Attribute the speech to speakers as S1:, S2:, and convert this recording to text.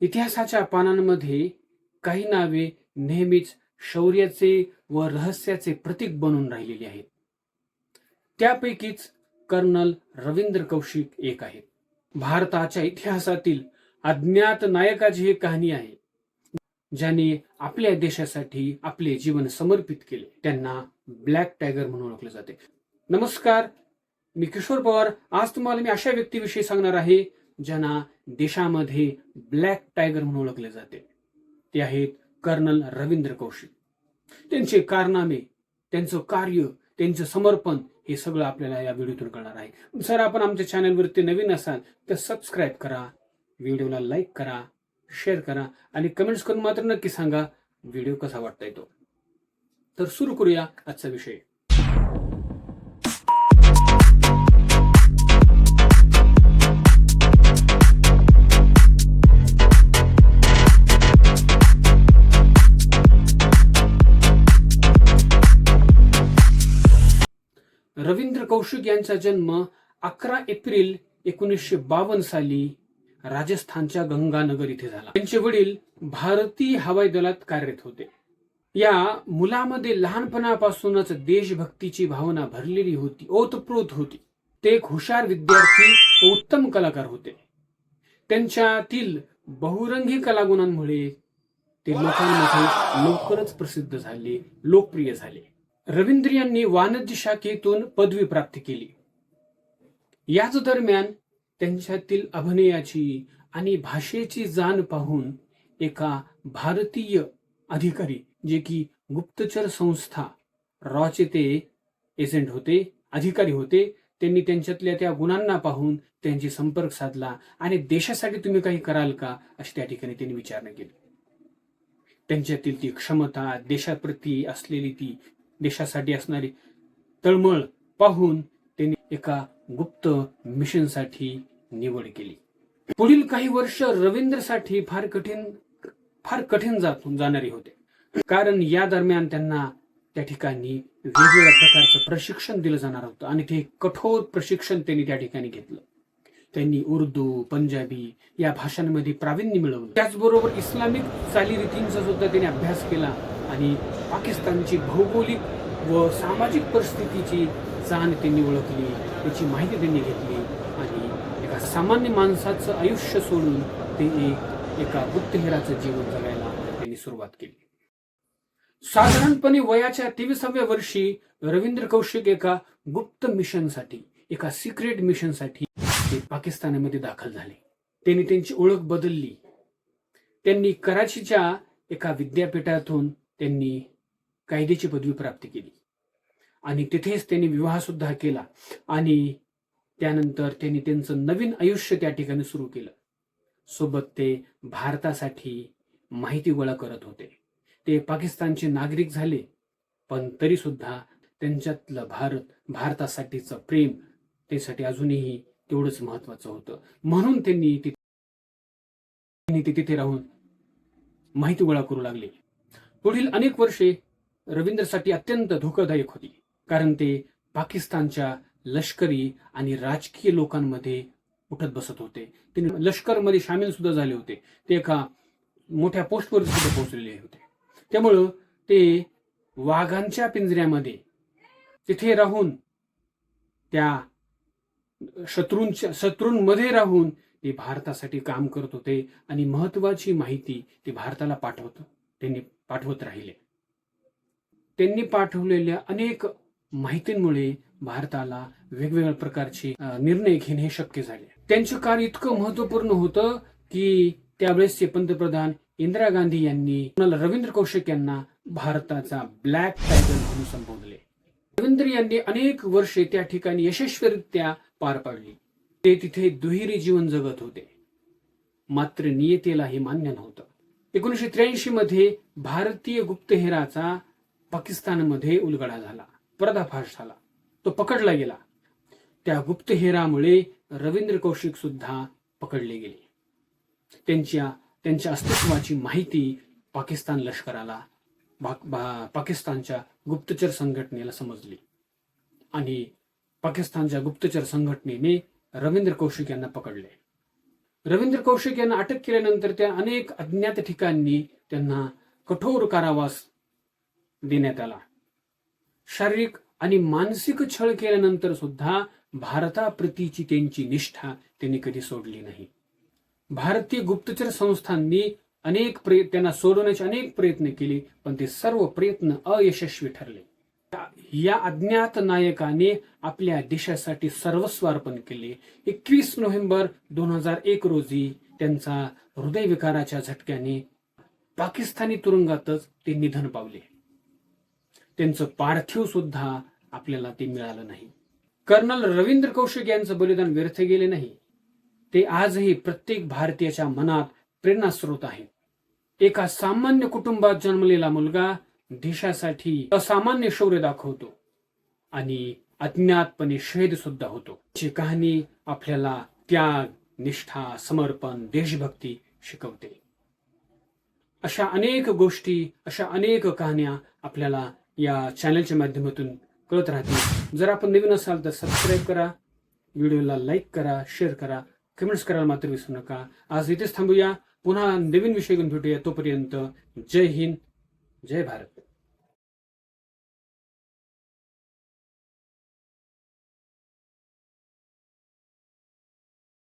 S1: इतिहासाच्या पानांमध्ये काही नावे नेहमीच शौर्याचे व रहस्याचे प्रतीक बनून राहिलेली आहेत. त्यापैकीच कर्नल रवींद्र कौशिक एक आहेत. भारताच्या इतिहासातील अज्ञात नायकाची ही कहाणी आहे ज्याने आपल्या देशासाठी आपले जीवन समर्पित केले. त्यांना ब्लॅक टायगर म्हणून ओळखले जाते. नमस्कार मी किशोर पवार. आज तुम्हाला मी अशा व्यक्तीविषयी सांगणार आहे ज्यांना देशामध्ये ब्लॅक टायगर म्हणून ओळखले जाते. ते आहेत कर्नल रवींद्र कौशिक. त्यांचे कारनामे त्यांचं कार्य त्यांचं समर्पण हे सगळं आपल्याला या व्हिडिओतून कळणार आहे. जर आपण आमच्या चॅनलवरती नवीन असाल तर सबस्क्राईब करा व्हिडिओला लाईक करा शेअर करा आणि कमेंट्स करून मात्र नक्की सांगा व्हिडिओ कसा वाटता येतो तर सुरू करूया आजचा विषय. कौशिक यांचा जन्म अकरा एप्रिल एकोणीसशे बावन्न साली राजस्थानच्या गंगानगर इथे झाला. त्यांचे वडील भारतीय हवाई दलात कार्यरत होते. या मुलामध्ये लहानपणापासूनच देशभक्तीची भावना भरलेली होती ओतप्रोत होती. ते एक हुशार विद्यार्थी व उत्तम कलाकार होते. त्यांच्यातील बहुरंगी कलागुणांमुळे ते लोकांमध्ये लवकरच प्रसिद्ध झाले लोकप्रिय झाले. रवींद्र यांनी वाणिज्य शाखेतून पदवी प्राप्त केली. याच दरम्यान त्यांच्यातील अभिनयाची आणि भाषेची जाण पाहून एका भारतीय अधिकारी जे की गुप्तचर संस्था रॉचे ते एजंट होते अधिकारी होते त्यांनी त्यांच्यातल्या त्या गुणांना पाहून त्यांची संपर्क साधला आणि देशासाठी तुम्ही काही कराल का अशी त्या ठिकाणी त्यांनी विचारणा केली. त्यांच्यातील ती क्षमता देशाप्रती असलेली ती देशासाठी असणारी तळमळ पाहून त्यांनी एका गुप्त मिशनसाठी निवड केली. पुढील काही वर्ष रवींद्रसाठी फार कठीण फार कठीण जात जाणारी होते. कारण या दरम्यान त्यांना त्या ठिकाणी वेगवेगळ्या प्रकारचं प्रशिक्षण दिलं जाणार होतं आणि ते कठोर प्रशिक्षण त्यांनी त्या ठिकाणी घेतलं. त्यांनी उर्दू पंजाबी या भाषांमध्ये प्रावीण्य मिळवलं. त्याचबरोबर इस्लामिक चालीरीतींचा सुद्धा त्यांनी अभ्यास केला आणि पाकिस्तानची भौगोलिक व सामाजिक परिस्थितीची जाण त्यांनी ओळखली त्याची माहिती त्यांनी घेतली आणि एका सामान्य माणसाचं आयुष्य सोडून ते एक एका गुप्तहेराचं जीवन जगायला त्यांनी सुरुवात केली. साधारणपणे वयाच्या तेविसाव्या वर्षी रवींद्र कौशिक एका गुप्त मिशनसाठी एका सिक्रेट मिशनसाठी ते पाकिस्तानामध्ये दाखल झाले. त्यांनी त्यांची ओळख बदलली. त्यांनी कराचीच्या एका विद्यापीठातून त्यांनी कायद्याची पदवी प्राप्त केली. आणि तिथेच त्यांनी विवाह सुद्धा केला. आणि त्यानंतर त्यांनी त्यांचं नवीन आयुष्य त्या ठिकाणी सुरू केलं. सोबत ते भारतासाठी माहिती गोळा करत होते. ते पाकिस्तानचे नागरिक झाले. पण तरी सुद्धा त्यांच्यातलं भारत भारतासाठीचं प्रेम त्यासाठी अजूनही तेवढंच महत्वाचं होतं. म्हणून त्यांनी त्यांनी ते तिथे राहून माहिती गोळा करू लागले. पुढील अनेक वर्षे रवींद्रसाठी अत्यंत धोकादायक होती कारण ते पाकिस्तानच्या लष्करी आणि राजकीय लोकांमध्ये उठत बसत होते. ते लष्करमध्ये सामील सुद्धा झाले होते. ते एका मोठ्या पोस्टवर सुद्धा पोहोचलेले होते. त्यामुळं ते वाघांच्या पिंजऱ्यामध्ये तिथे राहून त्या शत्रूंच्या शत्रूंमध्ये राहून ते भारतासाठी काम करत होते आणि महत्वाची माहिती ते भारताला पाठवत त्यांनी पाठवत राहिले. त्यांनी पाठवलेल्या अनेक माहितींमुळे भारताला वेगवेगळ्या प्रकारचे निर्णय घेणे शक्य झाले. त्यांचं कार्य इतकं महत्त्वपूर्ण होतं की त्यावेळेसचे पंतप्रधान इंदिरा गांधी यांनी रवींद्र कौशिक यांना भारताचा ब्लॅक टायगर म्हणून संबोधले. रवींद्र यांनी अनेक वर्षे त्या ठिकाणी यशस्वीरित्या पार पाडली. ते तिथे दुहेरी जीवन जगत होते. मात्र नियतेला हे मान्य नव्हतं. एकोणीसशे त्र्याऐंशी मध्ये भारतीय गुप्तहेराचा पाकिस्तानमध्ये उलगडा झाला पर्दाफाश झाला तो पकडला गेला. त्या गुप्तहेरामुळे रवींद्र कौशिक सुद्धा पकडले गेले. त्यांच्या त्यांच्या अस्तित्वाची माहिती पाकिस्तान लष्कराला पाकिस्तानच्या गुप्तचर संघटनेला समजली. आणि पाकिस्तानच्या गुप्तचर संघटनेने रवींद्र कौशिक यांना पकडले. रवींद्र कौशिक यांना अटक केल्यानंतर त्या अनेक अज्ञात ठिकाणी त्यांना कठोर कारावास देण्यात आला. शारीरिक आणि मानसिक छळ केल्यानंतर सुद्धा भारताप्रतीची त्यांची निष्ठा त्यांनी कधी सोडली नाही. भारतीय गुप्तचर संस्थांनी अनेक त्यांना सोडवण्याचे अनेक प्रयत्न केले पण ते सर्व प्रयत्न अयशस्वी ठरले. या अज्ञात नायकाने आपल्या देशासाठी सर्वस्व अर्पण केले. एकवीस नोव्हेंबर दोन हजार एक रोजी त्यांचा हृदयविकाराच्या झटक्याने पाकिस्तानी तुरुंगातच ते निधन पावले. त्यांचं पार्थिव सुद्धा आपल्याला ते मिळालं नाही. कर्नल रवींद्र कौशिक यांचं बलिदान व्यर्थ गेले नाही. ते आजही प्रत्येक भारतीयाच्या मनात प्रेरणास्रोत आहे. एका सामान्य कुटुंबात जन्मलेला मुलगा देशासाठी असामान्य शौर्य दाखवतो आणि अज्ञातपणे शहीद सुद्धा होतो. ची कहाणी आपल्याला त्याग निष्ठा समर्पण देशभक्ती शिकवते. अशा अनेक गोष्टी अशा अनेक कहाण्या आपल्याला या चॅनलच्या माध्यमातून कळत राहतील जर आपण नवीन असाल तर सबस्क्राईब करा व्हिडिओला लाईक करा शेअर करा कमेंट्स करायला मात्र विसरू नका. आज इथेच थांबूया. पुन्हा नवीन विषय घेऊन भेटूया. तोपर्यंत जय हिंद जय भारत.